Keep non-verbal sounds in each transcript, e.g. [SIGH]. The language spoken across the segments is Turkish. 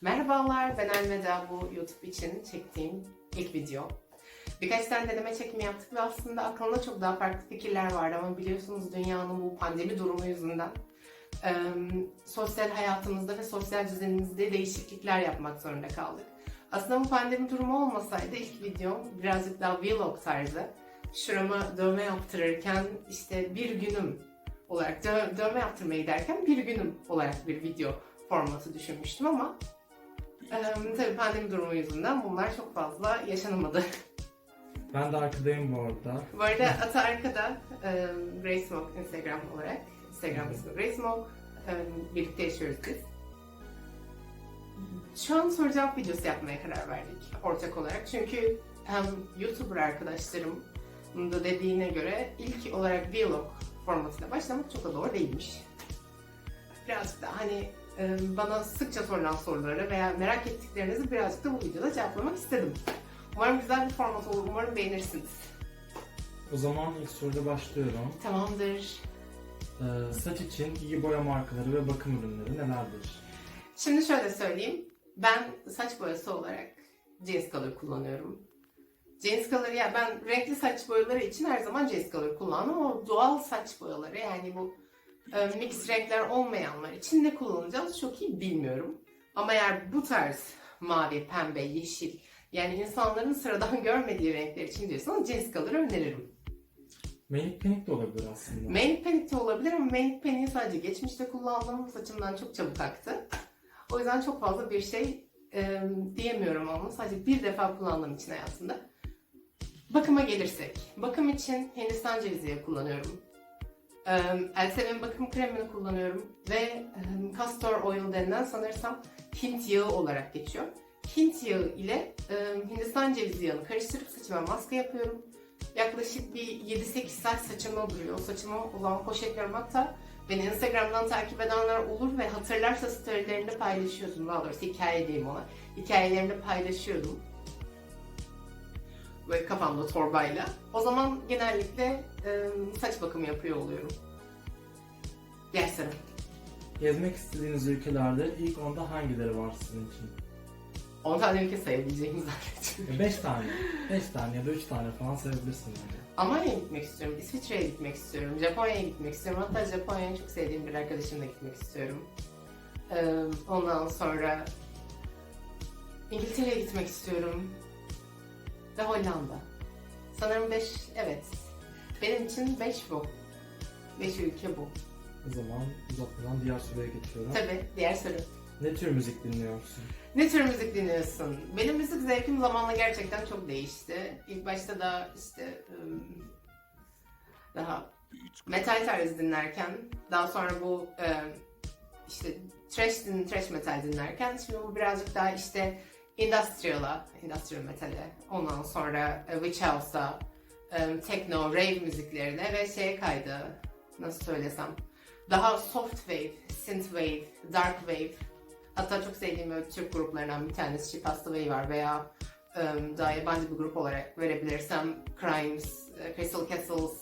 Merhabalar, ben Elmeda. Bu YouTube için çektiğim ilk video. Birkaç tane deneme çekimi yaptık ve aslında aklımda çok daha farklı fikirler vardı ama biliyorsunuz dünyanın bu pandemi durumu yüzünden e, sosyal hayatımızda ve sosyal düzenimizde değişiklikler yapmak zorunda kaldık. Aslında bu pandemi durumu olmasaydı ilk videom birazcık daha vlog tarzı. Şurama dövme yaptırırken işte bir günüm olarak dö- dövme yaptırmaya giderken bir günüm olarak bir video formatı düşünmüştüm ama e, tabii pandemi durumu yüzünden bunlar çok fazla yaşanamadı. [LAUGHS] Ben de arkadayım bu arada. Bu arada Ata arkada e, Grey Smoke Instagram olarak. Instagram ismi Grey Smoke. E, birlikte yaşıyoruz biz. Şu an soru cevap videosu yapmaya karar verdik ortak olarak. Çünkü hem YouTuber arkadaşlarım da dediğine göre ilk olarak vlog formatıyla başlamak çok da doğru değilmiş. Birazcık daha hani bana sıkça sorulan soruları veya merak ettiklerinizi birazcık da bu videoda cevaplamak istedim. Umarım güzel bir format olur, umarım beğenirsiniz. O zaman ilk soruda başlıyorum. Tamamdır. Ee, saç için iyi boya markaları ve bakım ürünleri nelerdir? Şimdi şöyle söyleyeyim. Ben saç boyası olarak Jace Color kullanıyorum. Jace Color ya ben renkli saç boyaları için her zaman Jace Color kullandım ama doğal saç boyaları yani bu mix renkler olmayanlar için ne kullanacağız çok iyi bilmiyorum. Ama eğer bu tarz mavi, pembe, yeşil yani insanların sıradan [LAUGHS] görmediği renkler için diyorsanız Jace Color'ı öneririm. Manik panik de olabilir aslında. Manic Panic de olabilir ama Manic Panic'i sadece geçmişte kullandım. Saçımdan çok çabuk aktı. O yüzden çok fazla bir şey e, diyemiyorum ama sadece bir defa kullandığım için hayatımda. Bakıma gelirsek. Bakım için Hindistan cevizi kullanıyorum. E, Elsevin bakım kremini kullanıyorum. Ve castor oil denilen sanırsam Hint yağı olarak geçiyor. Hint yağı ile Hindistan cevizi yağını karıştırıp saçıma maske yapıyorum. Yaklaşık bir 7-8 saat saçıma duruyor. Saçıma olan poşetlerim hatta beni Instagram'dan takip edenler olur ve hatırlarsa storylerinde paylaşıyordum. Daha doğrusu hikaye diyeyim ona. Hikayelerini paylaşıyordum. Böyle kafamda torbayla. O zaman genellikle e, saç bakımı yapıyor oluyorum. Sana. Gezmek istediğiniz ülkelerde ilk onda hangileri var sizin için? 10 tane ülke sayabileceğimi zannediyorum. 5 tane. 5 tane ya da 3 tane falan sayabilirsin bence. Almanya'ya gitmek istiyorum, İsviçre'ye gitmek istiyorum, Japonya'ya gitmek istiyorum. Hatta Japonya'ya çok sevdiğim bir arkadaşımla gitmek istiyorum. Ee, ondan sonra İngiltere'ye gitmek istiyorum. Ve Hollanda. Sanırım 5, evet. Benim için 5 bu. 5 ülke bu. O zaman uzatmadan diğer soruya geçiyorum. Tabii, diğer soru. Ne tür müzik dinliyorsun? Ne tür müzik dinliyorsun? Benim müzik zevkim zamanla gerçekten çok değişti. İlk başta da işte daha metal tarzı dinlerken, daha sonra bu işte trash, din, trash metal dinlerken, şimdi bu birazcık daha işte industrial'a, industrial metale, ondan sonra e, witch house'a, ım, techno, rave müziklerine ve şeye kaydı, nasıl söylesem, daha soft wave, synth wave, dark wave, Hatta çok sevdiğim böyle Türk gruplarından bir tanesi Şifasta Way var veya um, daha yabancı bir grup olarak verebilirsem Crimes, e, Crystal Castles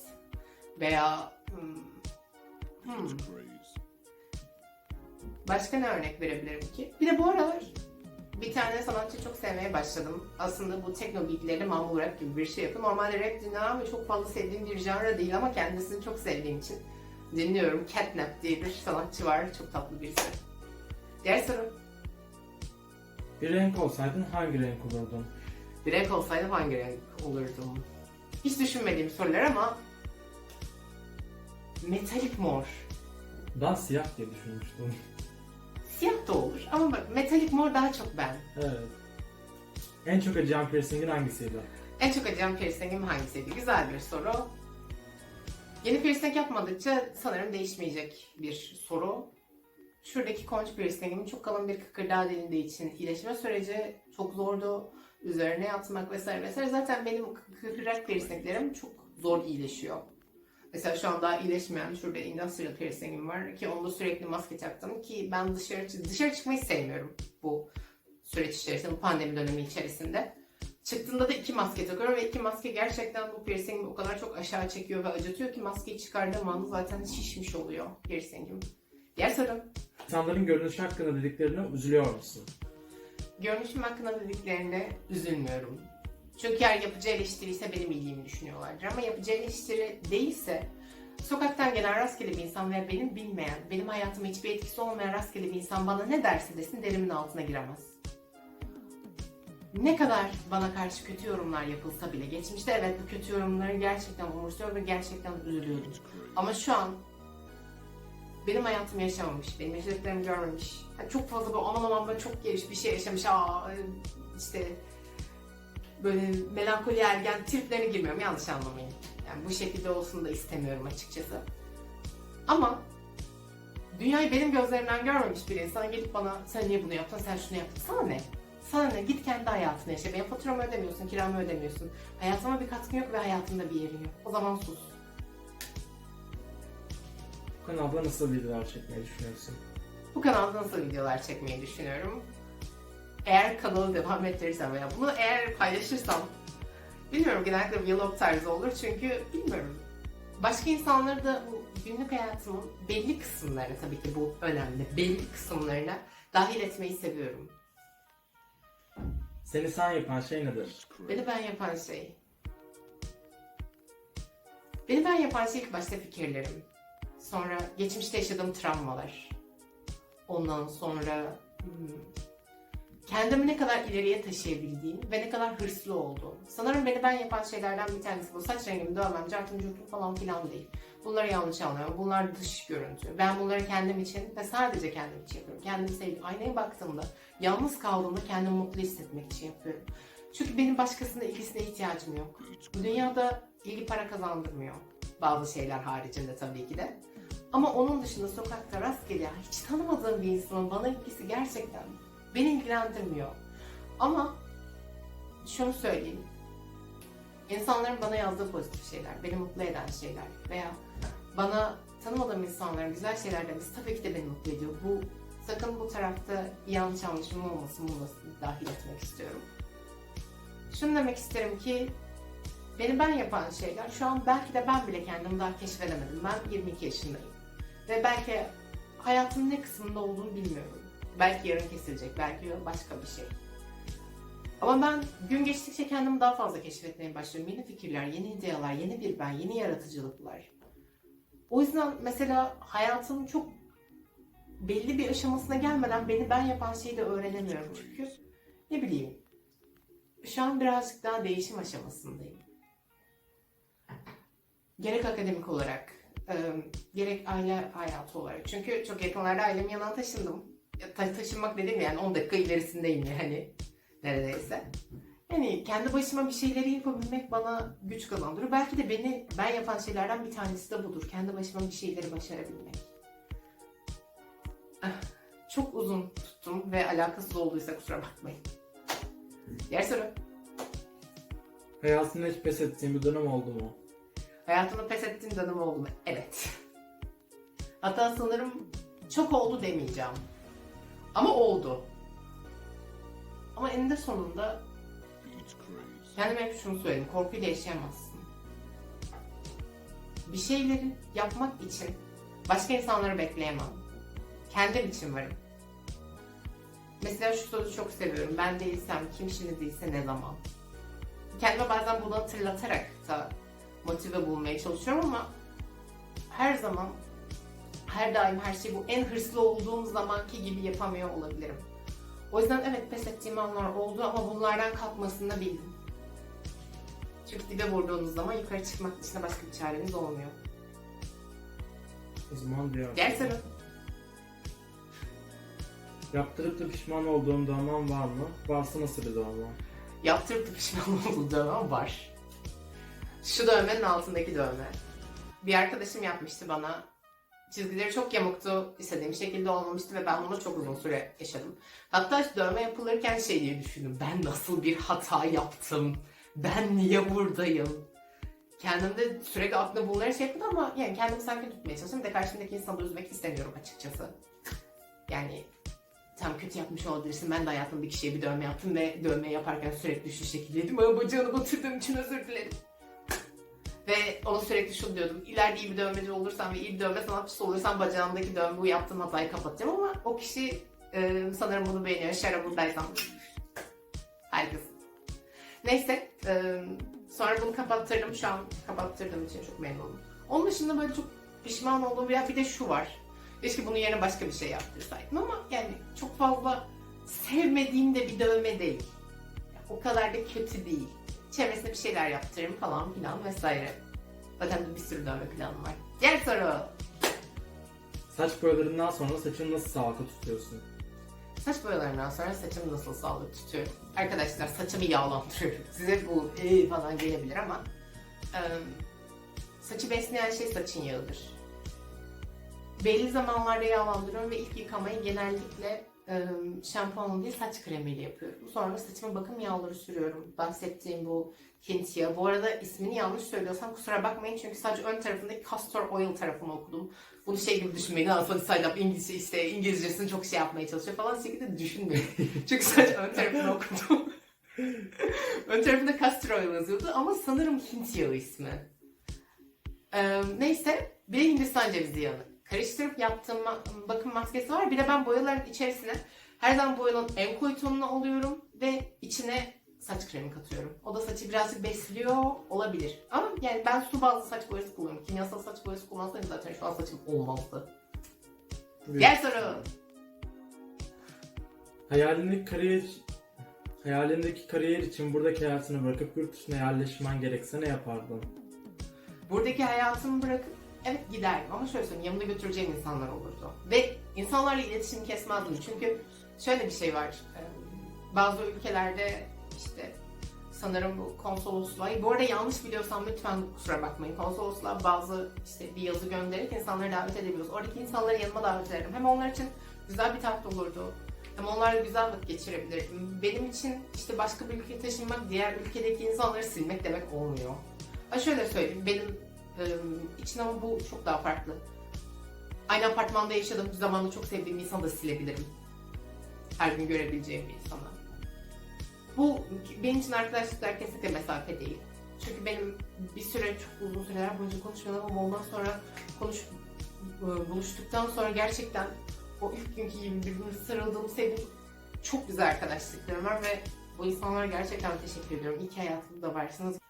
veya hmm, hmm, başka ne örnek verebilirim ki? Bir de bu aralar bir tane sanatçı çok sevmeye başladım. Aslında bu tekno beatleri mamul rap gibi bir şey yapıyor. Normalde rap dinlemem ve çok fazla sevdiğim bir janra değil ama kendisini çok sevdiğim için dinliyorum. Catnap diye bir sanatçı var. Çok tatlı birisi. Diğer soru. Bir renk olsaydın hangi renk olurdun? Bir renk olsaydım hangi renk olurdum? Hiç düşünmediğim sorular ama metalik mor. Ben siyah diye düşünmüştüm. Siyah da olur ama bak metalik mor daha çok ben. Evet. En çok acıyan piercingin hangisiydi? En çok acıyan piercingim hangisiydi? Güzel bir soru. Yeni piercing yapmadıkça sanırım değişmeyecek bir soru. Şuradaki konç piercingimin çok kalın bir kıkırdağı delindiği için iyileşme süreci çok zordu. Üzerine yatmak vesaire vesaire. Zaten benim kı- kıkırdak piercinglerim çok zor iyileşiyor. Mesela şu an daha iyileşmeyen şurada industrial piercingim var ki onda sürekli maske taktım ki ben dışarı dışarı çıkmayı sevmiyorum bu süreç içerisinde, bu pandemi dönemi içerisinde. Çıktığında da iki maske takıyorum ve iki maske gerçekten bu piercingimi o kadar çok aşağı çekiyor ve acıtıyor ki maskeyi çıkardığım anda zaten şişmiş oluyor piercingim. Diğer soru. İnsanların görünüşü hakkında dediklerine üzülüyor musun? görünüşüm hakkında dediklerinde üzülmüyorum. Çünkü eğer yapıcı eleştiri ise benim iyiliğimi düşünüyorlardır. Ama yapıcı eleştiri değilse sokaktan gelen rastgele bir insan veya benim bilmeyen, benim hayatıma hiçbir etkisi olmayan rastgele bir insan bana ne derse desin derimin altına giremez. Ne kadar bana karşı kötü yorumlar yapılsa bile geçmişte evet bu kötü yorumları gerçekten umursuyor ve gerçekten üzülüyordum. Ama şu an benim hayatımı yaşamamış, benim yaşadıklarımı görmemiş. Yani çok fazla böyle aman aman böyle çok geniş bir şey yaşamış. Aa işte böyle melankoli ergen triplerine girmiyorum yanlış anlamayın. Yani bu şekilde olsun da istemiyorum açıkçası. Ama dünyayı benim gözlerimden görmemiş bir insan gelip bana sen niye bunu yaptın, sen şunu yaptın. Sana ne? Sana ne? Git kendi hayatını yaşa. Benim faturamı ödemiyorsun, kiramı ödemiyorsun. Hayatıma bir katkın yok ve hayatında bir yerin yok. O zaman sus. Bu kanalda nasıl videolar çekmeyi düşünüyorsun? Bu kanalda nasıl videolar çekmeyi düşünüyorum? Eğer kanalı devam ettirirsem veya bunu eğer paylaşırsam bilmiyorum genellikle vlog tarzı olur çünkü bilmiyorum. Başka insanları da bu günlük hayatımın belli kısımlarına tabii ki bu önemli. Belli kısımlarına dahil etmeyi seviyorum. Seni sen yapan şey nedir? Beni ben yapan şey. Beni ben yapan şey ilk başta fikirlerim. Sonra geçmişte yaşadığım travmalar. Ondan sonra hmm, kendimi ne kadar ileriye taşıyabildiğim ve ne kadar hırslı olduğum. Sanırım beni ben yapan şeylerden bir tanesi bu. Saç rengimi dövmem, cartım curtum falan filan değil. Bunları yanlış anlıyorum. Bunlar dış görüntü. Ben bunları kendim için ve sadece kendim için yapıyorum. Kendimi sevdiğim, aynaya baktığımda, yalnız kaldığımda kendimi mutlu hissetmek için yapıyorum. Çünkü benim başkasının ilgisine ihtiyacım yok. Bu dünyada ilgi para kazandırmıyor. Bazı şeyler haricinde tabii ki de. Ama onun dışında sokakta rastgele hiç tanımadığım bir insanın bana ilgisi gerçekten beni ilgilendirmiyor. Ama şunu söyleyeyim. İnsanların bana yazdığı pozitif şeyler, beni mutlu eden şeyler veya bana tanımadığım insanların güzel şeyler demesi tabii ki de beni mutlu ediyor. Bu sakın bu tarafta yanlış anlaşılma olmasın bunu da dahil etmek istiyorum. Şunu demek isterim ki beni ben yapan şeyler şu an belki de ben bile kendimi daha keşfedemedim. Ben 22 yaşındayım. Ve belki hayatımın ne kısmında olduğunu bilmiyorum. Belki yarın kesilecek, belki başka bir şey. Ama ben gün geçtikçe kendimi daha fazla keşfetmeye başlıyorum. Yeni fikirler, yeni idealar, yeni bir ben, yeni yaratıcılıklar. O yüzden mesela hayatımın çok belli bir aşamasına gelmeden beni ben yapan şeyi de öğrenemiyorum. Çünkü ne bileyim şu an birazcık daha değişim aşamasındayım. Gerek akademik olarak, e, gerek aile hayatı olarak. Çünkü çok yakınlarda ailemin yanına taşındım. Taşınmak dediğim yani 10 dakika ilerisindeyim yani neredeyse. Yani kendi başıma bir şeyleri yapabilmek bana güç kazandırıyor. Belki de beni ben yapan şeylerden bir tanesi de budur. Kendi başıma bir şeyleri başarabilmek. Ah, Çok uzun tuttum ve alakasız olduysa kusura bakmayın. Diğer soru. Hayatında hiç pes ettiğin bir dönem oldu mu? Hayatımda pes ettiğim dönem oldu mu? Evet. Hatta sanırım çok oldu demeyeceğim. Ama oldu. Ama eninde sonunda kendime hep şunu söyledim. Korkuyla yaşayamazsın. Bir şeyleri yapmak için başka insanları bekleyemem. Kendim için varım. Mesela şu sözü çok seviyorum. Ben değilsem kim şimdi değilse ne zaman? Kendime bazen bunu hatırlatarak da motive bulmaya çalışıyorum ama her zaman her daim her şeyi bu en hırslı olduğum zamanki gibi yapamıyor olabilirim. O yüzden evet pes ettiğim anlar oldu ama bunlardan kalkmasını da bildim. Çünkü dibe vurduğunuz zaman yukarı çıkmak dışında başka bir çareniz olmuyor. O zaman diğer Diğer soru. Yaptırıp da pişman olduğun dövmen var mı? Varsa nasıl bir dövmen? Yaptırıp da pişman olduğum dövme var. Şu dövmenin altındaki dövme. Bir arkadaşım yapmıştı bana. Çizgileri çok yamuktu, istediğim şekilde olmamıştı ve ben bunu çok uzun süre yaşadım. Hatta dövme yapılırken şey diye düşündüm. Ben nasıl bir hata yaptım? Ben niye buradayım? Kendimde sürekli aklımda bunları şey yapıyordum ama yani kendimi sakin tutmaya çalışıyorum. Bir de karşımdaki insanı üzmek istemiyorum açıkçası. Yani tam kötü yapmış olabilirsin. Ben de hayatımda bir kişiye bir dövme yaptım ve dövme yaparken sürekli şu şekildeydim. Ama bacağını batırdığım için özür dilerim. Ve ona sürekli şunu diyordum. İleride iyi bir dövmeci olursam ve iyi bir dövme sanatçısı olursam bacağımdaki dövme bu yaptığım hatayı kapatacağım ama o kişi e, sanırım bunu beğeniyor. Şarabı Beyzan Harikasın. Neyse. e, sonra bunu kapattırdım. Şu an kapattırdığım için çok memnunum. Onun dışında böyle çok pişman olduğum bir bir de şu var. Keşke bunun yerine başka bir şey yaptırsaydım ama yani çok fazla sevmediğim de bir dövme değil. O kadar da kötü değil. Çevresine bir şeyler yaptırırım falan filan vesaire. Zaten bir sürü dövme planım var. Diğer soru. Saç boyalarından sonra saçını nasıl sağlıklı tutuyorsun? Saç boyalarından sonra saçımı nasıl sağlıklı tutuyorum? Arkadaşlar saçımı yağlandırıyorum. [LAUGHS] Size bu ee falan gelebilir ama e, saçı besleyen şey saçın yağıdır. Belli zamanlarda yağlandırıyorum ve ilk yıkamayı genellikle şampuanla değil saç kremiyle yapıyorum. Sonra saçıma bakım yağları sürüyorum. Bahsettiğim bu Hint yağı. Bu arada ismini yanlış söylüyorsam kusura bakmayın çünkü sadece ön tarafındaki castor oil tarafını okudum. Bunu şey gibi düşünmeyin. Fatih Saydap İngilizce işte İngilizcesini çok şey yapmaya çalışıyor falan şekilde düşünmeyin. [LAUGHS] çünkü sadece ön tarafını okudum. [LAUGHS] ön tarafında castor oil yazıyordu ama sanırım Hint yağı ismi. Ee, neyse bir Hindistan cevizi yağı. Karıştırıp yaptığım bakım maskesi var. Bir de ben boyaların içerisine her zaman boyanın en koyu tonunu alıyorum ve içine saç kremi katıyorum. O da saçı birazcık besliyor olabilir. Ama yani ben su bazlı saç boyası kullanıyorum. Kimyasal saç boyası kullansaydım zaten şu an saçım olmazdı. Diğer soru. Hayalindeki kariyer hayalindeki kariyer için buradaki hayatını bırakıp yurt dışına yerleşmen gerekse ne yapardın? Buradaki hayatımı bırakıp evet giderdim ama şöyle söyleyeyim yanımda götüreceğim insanlar olurdu. Ve insanlarla iletişim kesmezdim çünkü şöyle bir şey var. Ee, Bazı ülkelerde işte sanırım bu konsolosluğa, bu arada yanlış biliyorsam lütfen kusura bakmayın. Konsolosluğa bazı işte bir yazı gönderip insanları davet edebiliyoruz. Oradaki insanları yanıma davet ederim. Hem onlar için güzel bir tat olurdu. Hem onlarla güzel vakit geçirebilirdim. Benim için işte başka bir ülkeye taşınmak, diğer ülkedeki insanları silmek demek olmuyor. Ha şöyle söyleyeyim, benim e, için ama bu çok daha farklı. Aynı apartmanda yaşadığım bir zamanda çok sevdiğim insanı da silebilirim. Her gün görebileceğim bir insanı. Bu benim için arkadaşlıklar kesinlikle mesafe değil. Çünkü benim bir süre çok uzun süreler boyunca konuşmuyorum ama ondan sonra konuş e, buluştuktan sonra gerçekten o ilk günkü gibi birbirimize sarıldığım, sevdiğim çok güzel arkadaşlıklarım var ve bu insanlara gerçekten teşekkür ediyorum. İyi ki hayatımda varsınız.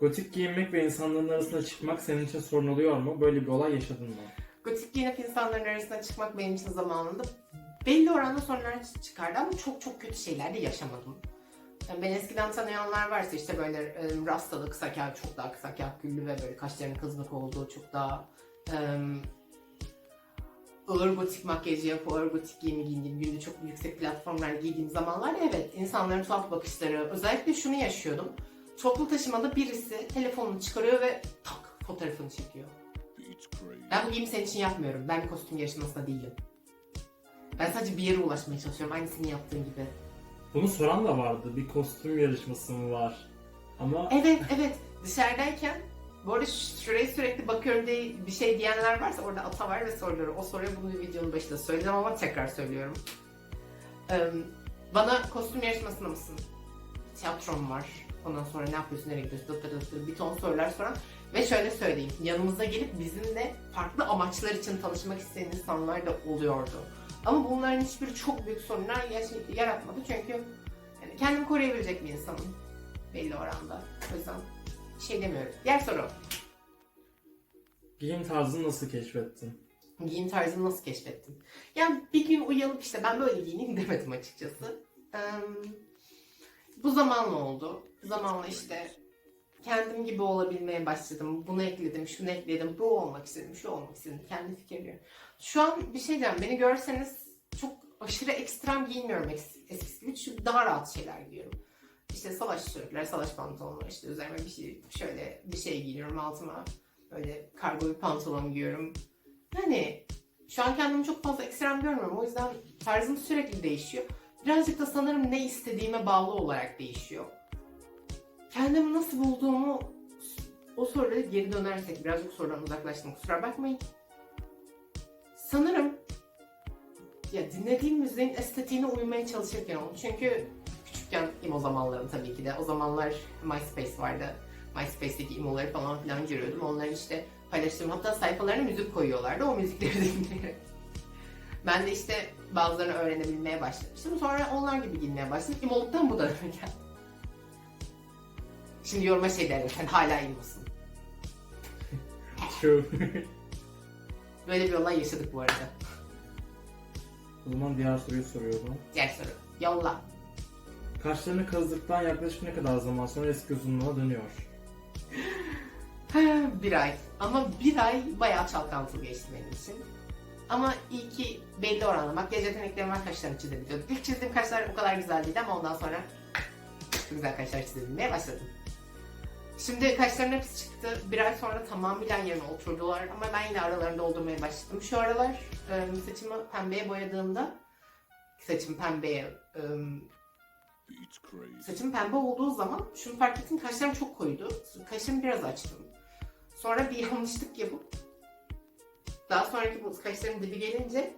Gotik giyinmek ve insanların arasına çıkmak senin için sorun oluyor mu? Böyle bir olay yaşadın mı? Gotik giyinip insanların arasına çıkmak benim için zamanında belli oranda sorunlar çıkardı ama çok çok kötü şeyler de yaşamadım. Yani ben eskiden tanıyanlar varsa işte böyle e, rastalı kısa kel, çok daha kısa kel, güllü ve böyle kaşlarının kızlık olduğu çok daha e, ağır gotik makyajı yapıp ağır gotik giyimi giydiğim, günde çok yüksek platformlar giydiğim zamanlar evet insanların tuhaf bakışları, özellikle şunu yaşıyordum. Toplu taşımada birisi telefonunu çıkarıyor ve tak fotoğrafını çekiyor. Ben bu giyimi senin için yapmıyorum. Ben bir kostüm yarışmasında değilim. Ben sadece bir yere ulaşmaya çalışıyorum. Aynı senin yaptığın gibi. Bunu soran da vardı. Bir kostüm yarışması mı var? Ama Evet, evet. Dışarıdayken bu arada şuraya sürekli bakıyorum diye bir şey diyenler varsa orada ata var ve soruları. O soruyu bunu videonun başında söyledim ama tekrar söylüyorum. Ee, bana kostüm yarışmasında mısın? Tiyatrom var. Ondan sonra ne yapıyorsun, nereye gidiyorsun, bir ton sorular soran. Ve şöyle söyleyeyim, yanımıza gelip bizimle farklı amaçlar için tanışmak isteyen insanlar da oluyordu. Ama bunların hiçbiri çok büyük sorunlar yaratmadı çünkü yani kendimi koruyabilecek bir insanım belli oranda. O yüzden şey demiyorum. Diğer soru. giyim tarzını nasıl keşfettin? Giyim tarzını nasıl keşfettin? Yani bir gün uyanıp işte ben böyle giyineyim [LAUGHS] demedim açıkçası. Eee, bu zamanla oldu. Zamanla işte kendim gibi olabilmeye başladım. Bunu ekledim, şunu ekledim, bu olmak istedim, şu olmak istedim. Kendi fikirlerim. Şu an bir şey diyeceğim. Beni görseniz çok aşırı ekstrem giyinmiyorum es- eskisi gibi. Daha rahat şeyler giyiyorum. İşte salaş tişörtler, salaş pantolonlar, işte üzerime bir şey, şöyle bir şey giyiyorum altıma. Böyle kargo bir pantolon giyiyorum. Yani şu an kendimi çok fazla ekstrem görmüyorum. O yüzden tarzım sürekli değişiyor. Birazcık da sanırım ne istediğime bağlı olarak değişiyor. Kendimi nasıl bulduğumu o sorulara geri dönersek birazcık sorudan uzaklaştım kusura bakmayın. Sanırım ya dinlediğim müziğin estetiğine uymaya çalışırken oldu. Çünkü küçükken emo zamanlarım tabii ki de. O zamanlar MySpace vardı. MySpace'deki emoları falan filan görüyordum. Onların işte paylaştığım hatta sayfalarına müzik koyuyorlardı. O müzikleri [LAUGHS] dinleyerek Ben de işte bazılarını öğrenebilmeye başlamıştım. Sonra onlar gibi giyinmeye başladım. İmoluk'tan bu döneme geldim. Şimdi yoruma şey derim, sen hala İmo'sun. True. [LAUGHS] Böyle bir olay yaşadık bu arada. o zaman diğer soruyu soruyorum. Diğer soru. Yolla. Kaşlarını kazdıktan yaklaşık ne kadar zaman sonra eski uzunluğuna dönüyor? [LAUGHS] bir ay. Ama bir ay bayağı çalkantılı geçti benim için. Ama iyi ki belli oranda makyaj yeteneklerim var kaşlarımı çizebiliyordum. İlk çizdiğim kaşlar o kadar güzel değildi ama ondan sonra çok güzel kaşlar çizebilmeye başladım. Şimdi kaşlarımın hepsi çıktı. Bir ay sonra tamamıyla yerine oturdular ama ben yine aralarını doldurmaya başladım. Şu aralar e, saçımı pembeye boyadığımda saçım pembeye. Saçım pembe olduğu zaman şunu fark ettim kaşlarım çok koyuydu. Kaşımı biraz açtım. Sonra bir [LAUGHS] yanlışlık yapıp daha sonraki bu kaşlarım dibi gelince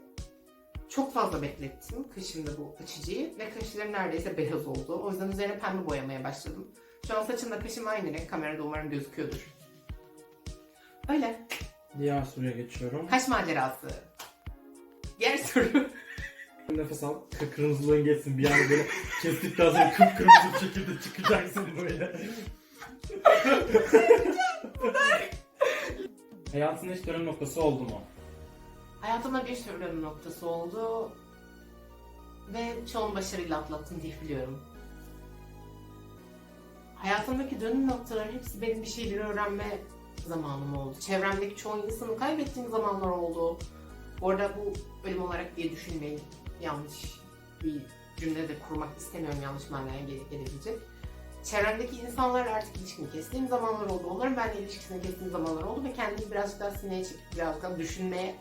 çok fazla beklettim kaşımda bu açıcıyı ve kaşlarım neredeyse beyaz oldu. O yüzden üzerine pembe boyamaya başladım. Şu an saçımla kaşım aynı renk. Kamerada umarım gözüküyordur. Öyle. Diğer soruya geçiyorum. Kaş macerası. Diğer [LAUGHS] soru. Nefes al, kırmızılığın geçsin. Bir anda böyle kestikten sonra kıpkırmızı şekilde çıkacaksın böyle. Hayatında hiç dönüm noktası oldu mu? Hayatımda bir sürü dönüm noktası oldu. Ve çoğunu başarıyla atlattım diye biliyorum. Hayatımdaki dönüm noktaların hepsi benim bir şeyleri öğrenme zamanım oldu. Çevremdeki çoğu insanı kaybettiğim zamanlar oldu. Bu arada bu bölüm olarak diye düşünmeyin. Yanlış bir cümle de kurmak istemiyorum yanlış manaya gele- gelebilecek. Çevremdeki insanlarla artık ilişkimi kestiğim zamanlar oldu. Onların benimle ilişkisini kestiğim zamanlar oldu ve kendimi birazcık daha sineye çekip biraz daha düşünmeye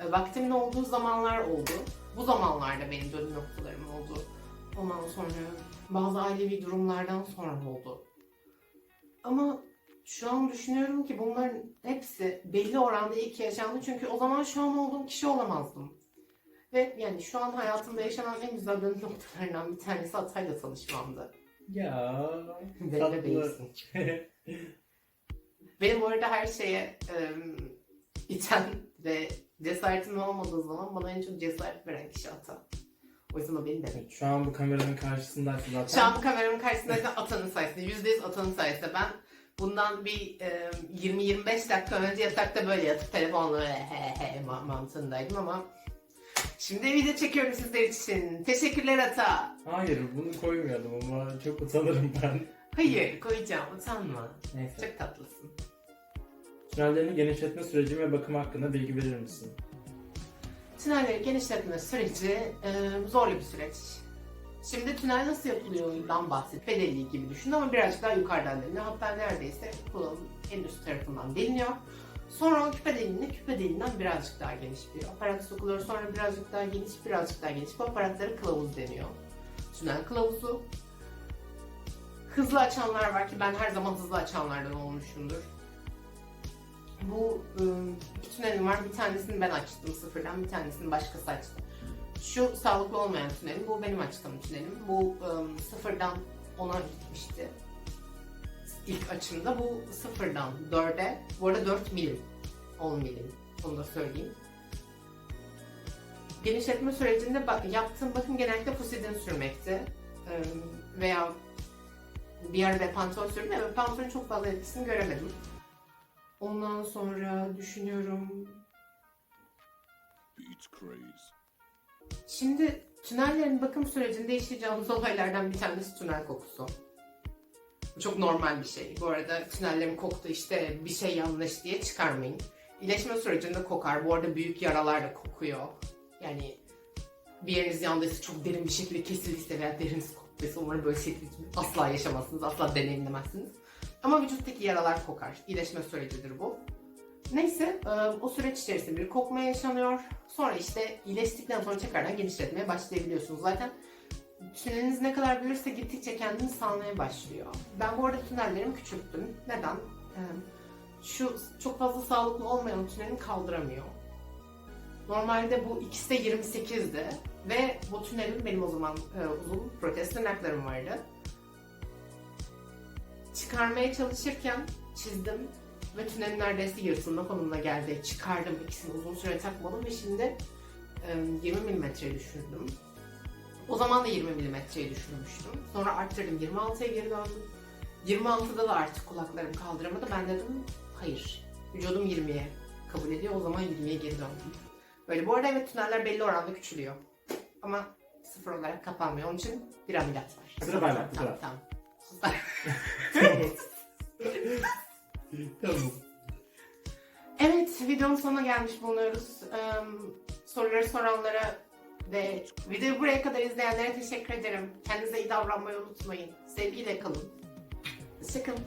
e, vaktimin olduğu zamanlar oldu. Bu zamanlarda benim dönüm noktalarım oldu. Ondan sonra bazı ailevi durumlardan sonra oldu. Ama şu an düşünüyorum ki bunların hepsi belli oranda iyi yaşandı. Çünkü o zaman şu an olduğum kişi olamazdım. Ve yani şu an hayatımda yaşanan en güzel dönüm noktalarından bir tanesi Atay'la tanışmamdı. Ya. Tatlı. değilsin. [LAUGHS] Benim bu arada her şeye e, iten ve cesaretim olmadığı zaman bana en çok cesaret veren kişi Ata. O yüzden o benim demek. Şu an bu kameranın karşısındaysa zaten. Şu an bu kameramın karşısında Ata'nın sayesinde, %100 Ata'nın sayesinde. Ben bundan bir e, 20-25 dakika önce yatakta böyle yatıp telefonla he he ma- mantığındaydım ama şimdi video çekiyorum sizler için. Teşekkürler Ata. Hayır bunu koymuyordum ama çok utanırım ben. Hayır koyacağım utanma. Neyse. Çok tatlısın. Tünellerini genişletme süreci ve bakım hakkında bilgi verir misin? Tünelleri genişletme süreci e, zorlu bir süreç. Şimdi tünel nasıl yapılıyordan bahset. Pedeli gibi düşün ama birazcık daha yukarıdan deliniyor. Hatta neredeyse kulağın en üst tarafından deliniyor. Sonra o küpe deliğine küpe deliğinden birazcık daha geniş bir aparat sokuluyor. Sonra birazcık daha geniş, birazcık daha geniş. Bu aparatlara kılavuz deniyor. Tünel kılavuzu. Hızlı açanlar var ki ben her zaman hızlı açanlardan olmuşumdur. Bu ıı, iki tünelim var. Bir tanesini ben açtım sıfırdan, bir tanesini başkası açtı. Şu sağlıklı olmayan tünelim, bu benim açtığım tünelim. Bu ıı, sıfırdan ona gitmişti. İlk açımda bu sıfırdan dörde, bu arada 4 milim, 10 milim, onu da söyleyeyim. Genişletme sürecinde yaptığım bakım genellikle fusidin sürmekti. Veya bir ara pantol sürdüm ve pantolonun çok fazla etkisini göremedim. Ondan sonra düşünüyorum. Şimdi tünellerin bakım sürecinde yaşayacağımız olaylardan bir tanesi tünel kokusu. Bu çok normal bir şey. Bu arada tünellerim koktu işte bir şey yanlış diye çıkarmayın. İyileşme sürecinde kokar. Bu arada büyük yaralar da kokuyor. Yani bir yeriniz yandıysa çok derin bir şekilde kesildiyse veya deriniz koktuysa umarım böyle şey asla yaşamazsınız, asla deneyimlemezsiniz. Ama vücuttaki yaralar kokar. İyileşme sürecidir bu. Neyse e, o süreç içerisinde bir kokma yaşanıyor. Sonra işte iyileştikten sonra tekrardan genişletmeye başlayabiliyorsunuz. Zaten tüneliniz ne kadar büyürse gittikçe kendini salmaya başlıyor. Ben bu arada tünellerimi küçülttüm. Neden? E, şu çok fazla sağlıklı olmayan tünelim kaldıramıyor. Normalde bu ikisi de 28'di. Ve bu tünelim benim o zaman e, uzun protez tırnaklarım vardı. Çıkarmaya çalışırken çizdim ve tünelin neredeyse yarısında konumuna geldi. Çıkardım ikisini uzun süre takmadım ve şimdi e, 20 milimetreye düşürdüm. O zaman da 20 milimetreye düşürmüştüm. Sonra arttırdım 26'ya geri döndüm. 26'da da artık kulaklarım kaldıramadı. Ben dedim hayır. Vücudum 20'ye kabul ediyor. O zaman 20'ye geri döndüm. Böyle bu arada evet tüneller belli oranda küçülüyor. Ama sıfır olarak kapanmıyor. Onun için bir ameliyat var. Sıra bay, Tamam sıra. tamam. Tamam. [LAUGHS] Evet, videonun sonuna gelmiş bulunuyoruz. Ee, soruları soranlara ve videoyu buraya kadar izleyenlere teşekkür ederim. Kendinize iyi davranmayı unutmayın. Sevgiyle kalın. Hoşçakalın.